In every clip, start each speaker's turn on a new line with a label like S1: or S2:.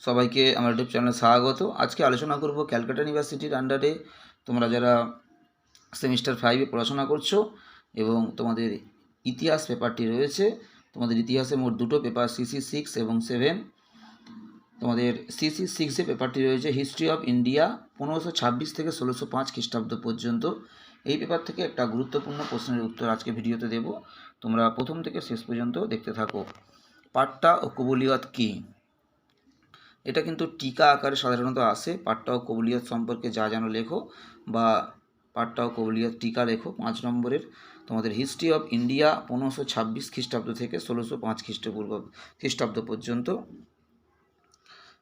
S1: সবাইকে আমার ইউটিউব চ্যানেলে স্বাগত। আজকে আলোচনা করব ক্যালকাটা ইউনিভার্সিটির আন্ডারে তোমরা যারা সেমিস্টার ফাইভে পড়াশোনা করছ এবং তোমাদের ইতিহাস পেপারটি রয়েছে, তোমাদের ইতিহাসে মোট দুটো পেপার সিসি সিক্স এবং সেভেন তোমাদের সিসি সিক্সে পেপারটি রয়েছে হিস্ট্রি অফ ইন্ডিয়া পনেরোশো ছাব্বিশ থেকে ষোলোশো পাঁচ খ্রিস্টাব্দ পর্যন্ত। এই পেপার থেকে একটা গুরুত্বপূর্ণ প্রশ্নের উত্তর আজকে ভিডিওতে দেব। তোমরা প্রথম থেকে শেষ পর্যন্ত দেখতে থাকো। পাট্টা ও কবুলিয়ত কী? এটা কিন্তু টিকা আকারে সাধারণত আসে। পাট্টা ও কবুলিয়ত সম্পর্কে যা যেন লেখো বা পাট্টা ও কবুলিয়ত টিকা লেখো। পাঁচ নম্বরের, তোমাদের হিস্ট্রি অফ ইন্ডিয়া পনেরোশো ছাব্বিশ খ্রিস্টাব্দ থেকে ষোলোশো পাঁচ খ্রিস্টপূর্ব, খ্রিস্টাব্দ পর্যন্ত।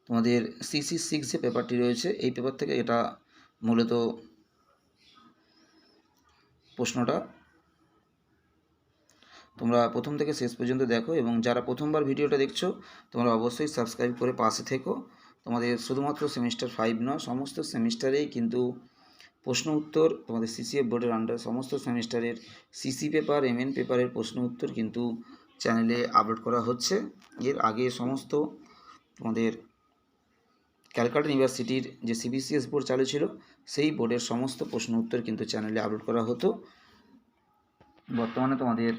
S1: তোমাদের সিসি সিক্স যে পেপারটি রয়েছে, এই পেপার থেকে এটা মূলত প্রশ্নটা। তোমরা প্রথম থেকে শেষ পর্যন্ত দেখো এবং যারা প্রথমবার ভিডিওটা দেখছ, তোমরা অবশ্যই সাবস্ক্রাইব করে পাশে থেকো। তোমাদের শুধুমাত্র সেমিস্টার ফাইভ নয়, সমস্ত সেমিস্টারেই কিন্তু প্রশ্ন উত্তর, তোমাদের সিসিএফ বোর্ডের আন্ডার সমস্ত সেমিস্টারের সিসি পেপার এমএন পেপারের প্রশ্ন উত্তর কিন্তু চ্যানেলে আপলোড করা হচ্ছে। এর আগে সমস্ত তোমাদের ক্যালকাটা ইউনিভার্সিটির যে সিবিসিএস বোর্ড চালু ছিল, সেই বোর্ডের সমস্ত প্রশ্ন উত্তর কিন্তু চ্যানেলে আপলোড করা হতো। বর্তমানে তোমাদের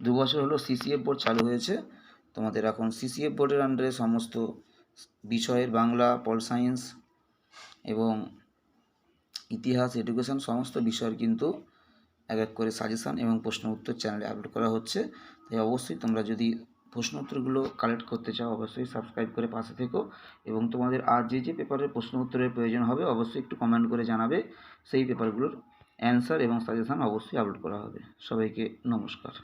S1: দু বছর হলো সিসিএফ বোর্ড চালু হয়েছে। তোমাদের এখন সিসিএফ বোর্ডের আন্ডারে সমস্ত বিষয়ের বাংলা, পল সায়েন্স এবং ইতিহাস এডুকেশন সমস্ত বিষয়ের কিন্তু এক এক করে সাজেশান এবং প্রশ্ন উত্তর চ্যানেলে আপলোড করা হচ্ছে। তাই অবশ্যই তোমরা যদি প্রশ্ন উত্তরগুলো কালেক্ট করতে চাও, অবশ্যই সাবস্ক্রাইব করে পাশে থেকো এবং তোমাদের আর যে যে পেপারের প্রশ্ন উত্তরের প্রয়োজন হবে, অবশ্যই একটু কমেন্ট করে জানাবে। সেই পেপারগুলোর অ্যান্সার এবং সাজেশান অবশ্যই আপলোড করা হবে। সবাইকে নমস্কার।